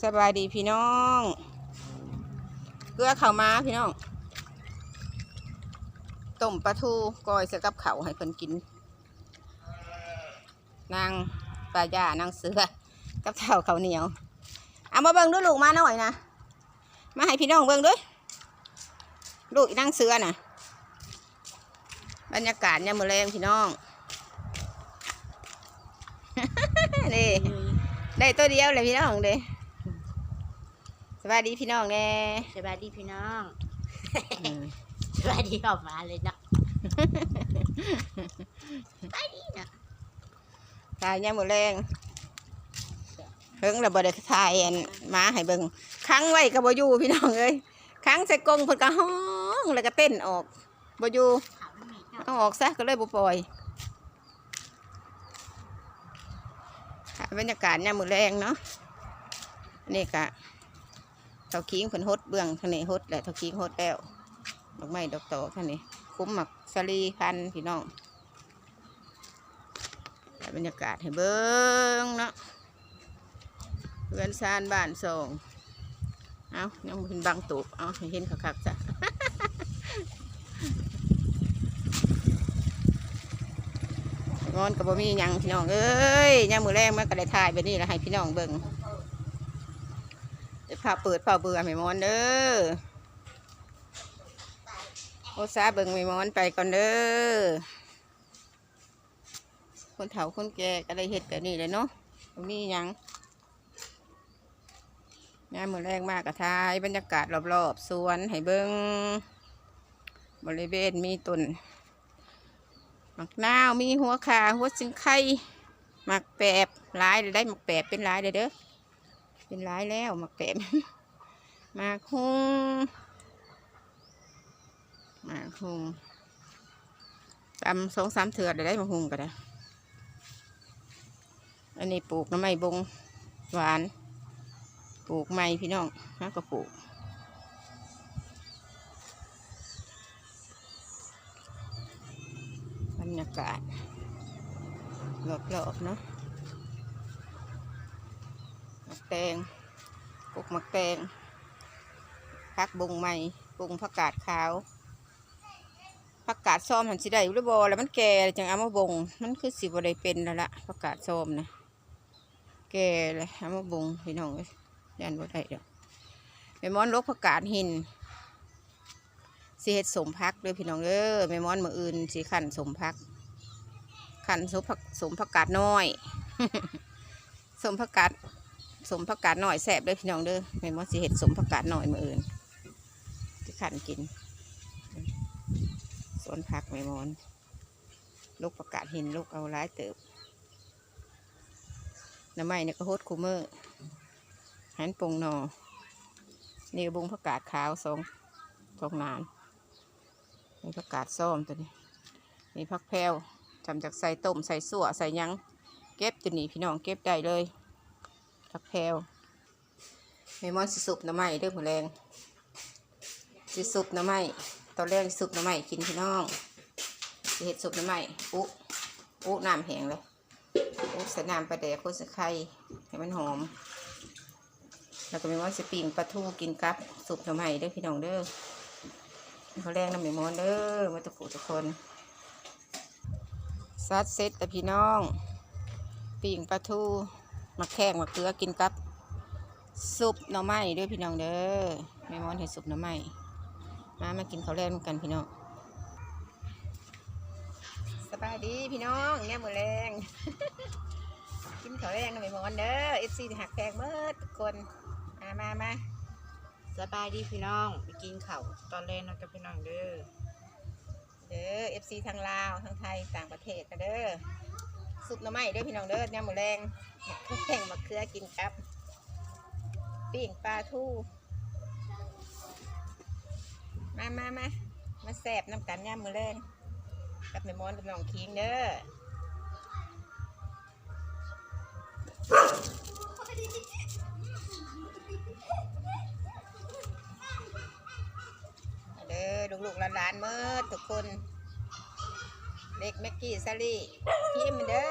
สบายดีพี่น้อง เกลือข้าวม้าพี่น้องต้มปลาทูก้อยใส่กับเขาให้เพิ่นกิน นางปลาย่านางเสือกับเท่าวข้าเหนียวเอามาเบิ่งดูลูกมาหน่อยนะมาให้พี่น้องเบิ่งด้วยลูกอีนางเสือน่ะ บรรยากาศเนี่ยมมือแรงพี่น้องนี่ได้ตัวเดียวเลยพี่น้องเด้ สวัสดีพี่น้องแน่สบายดีพี่น้องสบายดีออกมาเลยเนาะถ่ายเนี่ยามมือแรงเพิ่งเราบริถ่ายอันมาให้เบิ่งค้างไว้กับบอยู่พี่น้องเอ้ยค้างใส่กรงเพิ่นก็ห้องแล้วก็เต้นออกบอยู่ขาวไม่มีเนาะเอาออกซะก็เลยบ่ปล่อยค่ะบรรยากาศเนี่ยามมือแรงเนาะนี่กะ เท่าคิงเพิ่นฮดเบื้องทางนี้ฮดแหละเท่าคิงฮดแล้วดอกไม้ดอกโตทางนี้คุ้มหมักสลีพันธุ์พี่น้องถ่บรรยากาศให้เบิ้งเนาะเพื่อนซานบ้านส่งเอายังเห็นบางตูบเอาเห็นคักๆจ้ะงอนกับบ่มียังพี่น้องเอ้ยยามมือแรงมันก็ได้ถ่ายแบบนี้แล้วให้พี่น้องเบิ่ง เดี๋ยวพาเปิดพาเบื่อไม่มอนเด้อโอซาเบิ่งไม่มอนไปก่อนเด้อคนเฒ่าคนแก่ก็ได้เฮ็ดแบบนี้เลยเนาะบ่มีหยังยามมือแรงมากก็ถ่ายบรรยากาศรอบๆสวนให้เบิ่งบริเวณมีต้นหมักนาวมีหัวขาหัวสิงไข่หมักแปบหลายเลยได้หมักแปบเป็นหลายเลยเด้อ เป็นหลายแล้วหมักแปบหมากฮงหมากฮงตำสองสามเถื่อได้หมากฮงก็ได้ อันนี้ปลูกน้ำไม้บงหวาน ปลูกไม้พี่น้องฮะก็ปลูกบรรยากาศรอบๆเนาะหมัก แตงปลูกหมักแตงพักบงใหม่ปรุงผักกาดขาวผักกาดส้มหันสิได้หรือบอแล้วมันแก่จังเอามาบง มันคือสิบได้เป็นแล้วละผักกาดส้มนะแก่เลยเอามาบงพี่น้องยันบ่ได้เดี๋ยวไปมอนลกผักกาดหินสิเฮ็ดสมพักด้อพี่น้องเด้อแม่ม้อนมืออื่นสิขันสมพัก ขันสมผักสมผักกาดน้อย สมผักกาด สมผักกาดหน้อยแสบเด้พี่น้องเด้อแม่มอนสิเฮ็ดสมผักกาดหน้อยมืออื่นสิขันกินสวนผักแม่มอนลูกผักกาดหินลูกเอาร้ายเติบน้ำไม้เนี่ยก็โฮดคูเมอร์หันปงนอนี่บุงผักกาดขาวสองสองนานมีผักกาดส้มตัวนี้มีผักแพรวทำจากใส่ต้มใส่สั่วใส่ยังเก็บตัวนี้พี่น้องเก็บได้เลย ผักแพรวเมมอนสิสุปหน้ำไม้เด้อหมูแรงสิสุปหน้ำไม้ตอนแรกสิสุปหน้ำไม้กินพี่น้องสิเห็ดสุปหน้ำไม้อุ๊อุ๊น้ำแห้งเลยอุใส่น้ำปลาแดกโคตรไข่ให้มันหอม แล้วก็เมมอนสิปิ่งปลาทูกินกับสุปหน้ำไม้เด้อพี่น้องเด้อเขาแรงน้ำหมีมอนเด้อมาตะผูทุกคนซัดเซ็ตแต่พี่น้องปิ่งปลาทู มาแข้งมาเกลือกินกับซุปหน่อไม้เด้วยพี่น้องเด้อแม่มอนเห็ดซุปหน่อไม้มามากินข้าวแรงกันพี่น้องสบายดีพี่น้องเนี่ยมือแรงกินข้าวแรงน้ำหมีมอนเด้อเอฟซีหักแพงเมื่อทุกคนมามามาสบายดีพี่น้องไปกินข้าวตอนแรกนะกับพี่น้องเด้อเด้อเอฟซีทางลาวทางไทยต่างประเทศกันเด้อ ซุปหน้ำไม้เด้อพี่น้องเด้อเนี่ยหมูแรงแข้งมักเคือกินครับปิ้งปลาทูมามามามาแสบน้ำกันย่ามมือแรงกับแม่มอนกับน้องคิงเด้อเด้อลูกๆหลานๆเมื่อทุกคน เด็กแม็กกี้ซาลี่พิมพ์เด้อ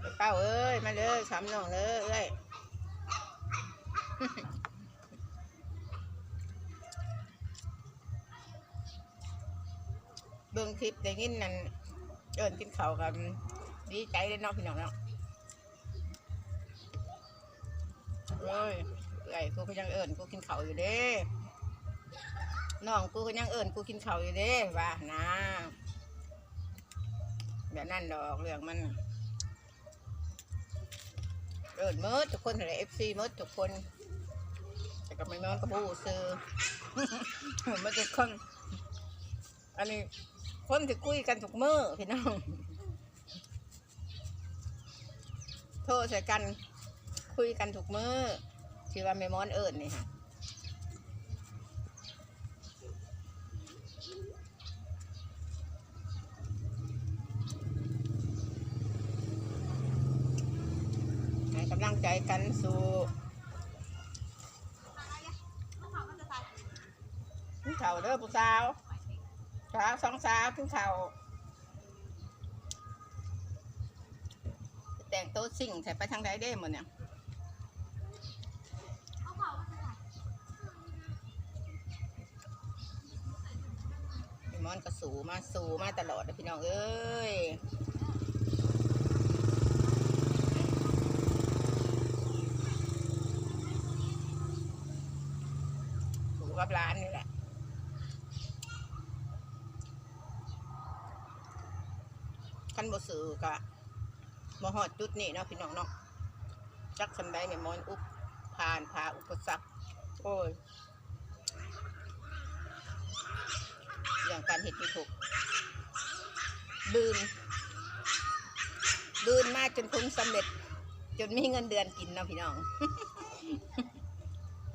ไปป้าเอ้ย มาเลยสามน้องเลยเอ้ยเบิ่งคลิปได้ยินนั่นเดินกินเขากันดีใจเลยเนาะพี่น้องเนาะเอ้ยไอ้กูก็ยังเอิญกูกินเขาอยู่เด้ น้องกูก็ยังเอิญกูกินข้าวอยู่เด้ว่านะแบบนั้นดอกเรื่องมันเอิญมดทุกคนเลยเอฟซีมดทุกคน แต่ก็ไม่นอนกระบูซื้อมาทุกคน อันนี้คนที่คุยกันทุกมือพี่น้อง โทษใส่กันคุยกันทุกมือชื่ว่าเมมอนเอิญนี่ค่ะ ใจกันสู่ขึ้นเขาเด้อผู้สาวสาวสองสาวขึ้นเขาแต่งโต๊ะสิ่งใส่ไปทางใดได้หมดเนี่ยมมอนก็สูมาสูมาตลอดนะพี่น้องเอ้ย ถูกับร้านนี่แหละคันบ่ซื้อกะบ่ฮอดจุดนี้เนาะพี่น้องเนาะจักสันใดเนี่ยมอนอุปผ่านพาอุปสรรคโอ้ยอย่างการเห็ดยูทูบบืนบืนมากจนถึงสำเร็จ จนมีเงินเดือนกินเนาะพี่น้อง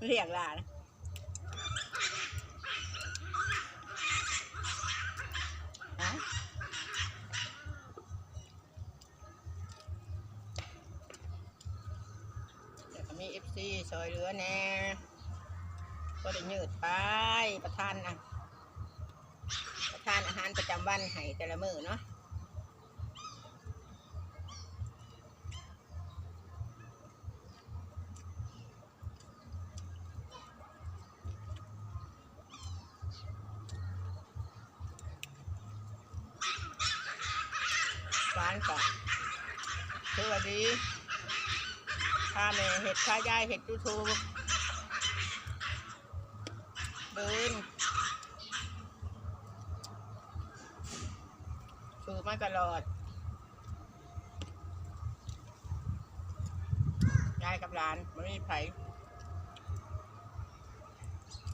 เรียกลานะ ฮะเดี๋ยวก็มีเอฟ ซีซอยเหลือแน่ก็ได้ยืดไปประทานนะประทานอาหารประจำวันให้แต่ละมื้อเนาะร้านก็ถือว่าดี ค่าแม่เห็ดค่ายายเห็ดยูทูบเดินสูมาตลอดยายกับหลานไม่มีไผ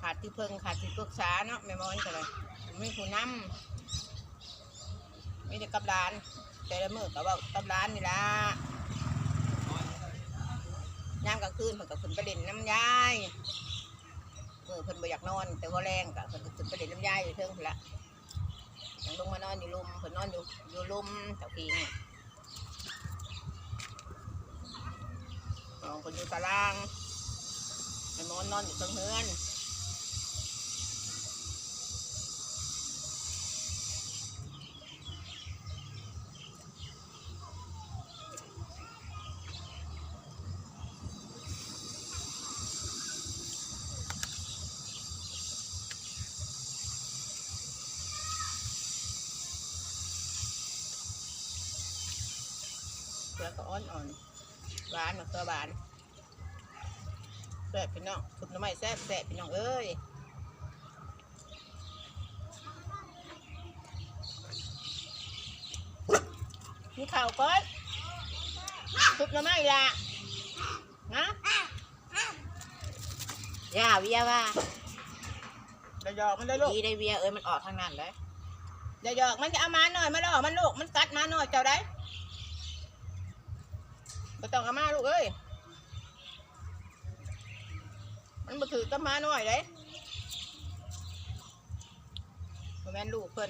ขาดที่เพิ่งขาดที่ปรึกษาเนาะแม่มอนก็เลยไม่ผู้นำไม่ได้กับหลาน แต่ละมือก็เว่ากับร้านนี่ละ ย่างกลางคืนเพิ่นก็ขึ้นไปเล่นน้ำยายเออเพิ่นบ่อยากนอน แต่ว่าแรงก็เพิ่นก็ขึ้นไปเล่นน้ำยายอยู่เทิงพุ่นละยังลงมานอนอยู่ลุมเพิ่นนอนอยู่อยู่ลุมตะพีนี่น้องเพิ่นอยู่ตารางไอ้หมอนนอนอยู่เทิงเฮือน เกลือก็อ่อนอ่อนๆหวานมะเขือบานแซ่บพี่น้องสุดน้ำไม้แซ่บแซ่บพี่น้องเอ้ยมีข่าวก่อนสุดน้ำไม้ละนะย่าเวียว่าเดี๋ยวหยอกมันได้ลูกดีได้เวียเอ้ยมันออกทางนั้นเลยเดี๋ยวหยอกมันจะเอามาหน่อยมาหลอกมันลูกมันกัดมาหน่อยเจ้าได้ไม่ต้องเอามาลูกเอ้ย มันมาหน่อยเลยแม่นลูกเพิ่น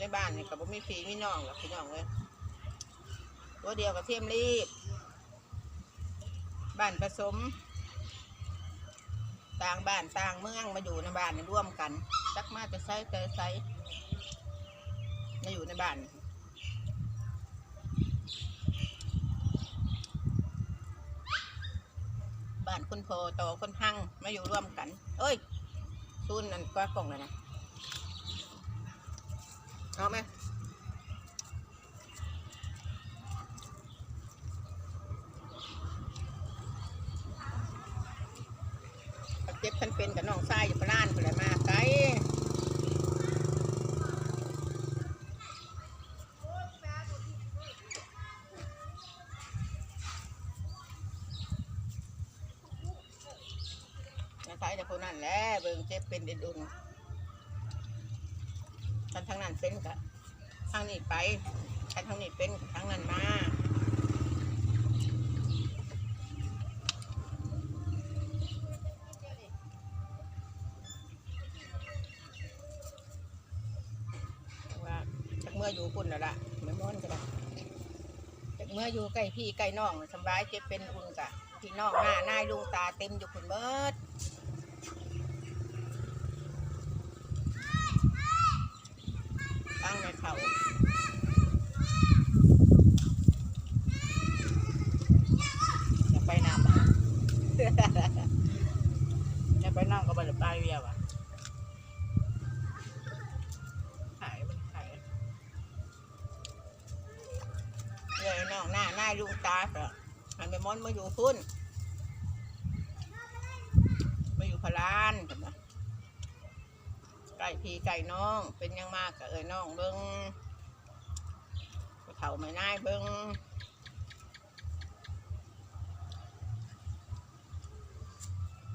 ในบ้านนี่กับบ่มีพีมีน้องหรอกพี่น้องเลยตัวเดียวกับเทียมรีบ บ้านผสม ต่างบ้านต่างเมืองมาอยู่ในบ้านร่วมกันจักมาจะใช้แต่ใช้มาอยู่ในบ้านบ้านคุณโพโตคนหั่งมาอยู่ร่วมกัน เอ้ยซุนนั่นก็กล่องเลยนะ เอาไหมเจ็บคันเป็นกับน้องชายอยู่พลานไปเลยมาไกลมาไกลแต่คนนั้นแหละเบิ่งเจ็บเป็นเด็ดอุ่งนั้น เป็นกะทางนี้ไปคันทางนี้เป็นทางนั้นมาว่าจากเมื่ออยู่ปุ่นแล้วล่ะไม่ม้อนก็ได้จากเมื่ออยู่ใกล้พี่ใกล้น้องสบายเจ็บเป็นอุ่นกะพี่น้องหน้าหน้ายลุงตาเต็มอยู่ปุ่นเบิดตั้งในเขา อยากไปน้ำ อยากไปน้ำก็ไปเลยไปเวียวอะขายมันขาย เลยน้องหน้าหน้ายลุงตาก็ มอนมาอยู่พุ่นมาอยู่พลานเห็นไหมไก่พี่ไก่น้องเป็นยังมากกเอ้ยน้องเบิ้งเถ่าไม่น่ายเบิ้ง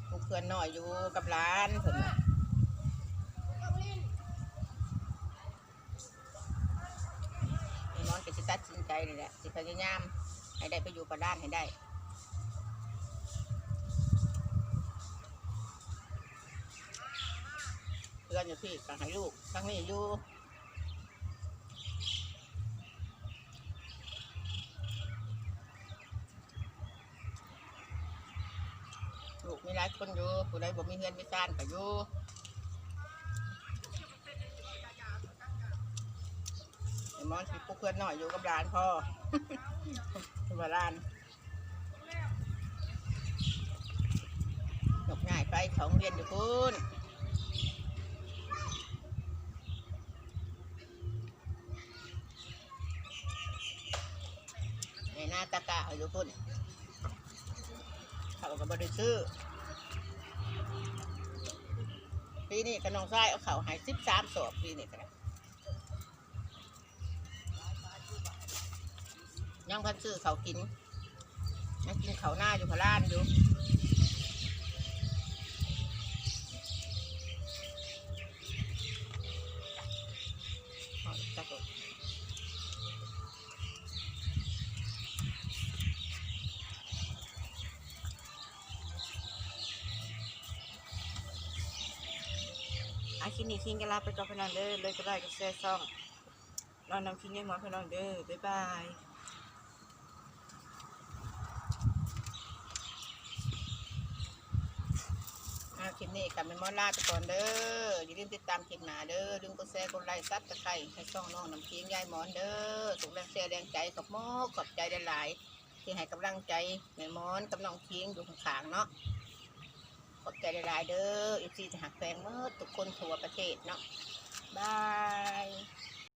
ลูกเพื่อนหน้อยอยู่กับร้านเพิ่นน่ะไอ้นอนก็สิตัดสินใจนี่แหละสิพยายาม ให้ได้ไปอยู่กับร้านให้ได้เพื่อนอยู่พี่ก็ให้ลูกทั้งนี้อยู่ลูกมีหลายคนอยู่ผู้ใดบ่มีเงินมีซ่านก็อยู่ มอนสิพวกเพื่อนหน่อยอยู่กับร้านพ่ออยู่กับร้านหยกง่ายไปของเรียนอยู่คุณในหน้าตะกะอยู่คุณเขาก็บริซื้อปีนี้กับน้องชายเอาเขาหายสิบสามศพปีนี้กัน ยังพันซื้อเขากินยังกินเขาหน้าอยู่พะล้านอยู่เอาจักรอาคินี่คิงกันลาไปก่อนพี่น้องเด้อเลยก็ได้ก็แซ่ซ่องนอนนำคิงยังมาพี่น้องเด้อบ๊ายบาย อาคลิป นี้กับเป็นมอลาไปก่อนเด้ออย่าลืมติดตามคลิปหนาเด้อลืมกดแชร์กดไลค์ซับตะไคร้ให้ช่องน้องน้ำพิงยายหมอนเด้อถูกแรงเชียร์แรงใจกับมอกขอบใจหลายๆที่ให้กำลังใจแม่มอนกับน้องพิงอยู่ข้างๆเนาะขอบใจหลายๆเด้ออีซีจะหักแฟงเมื่อทุกคนทั่วประเทศเนาะบาย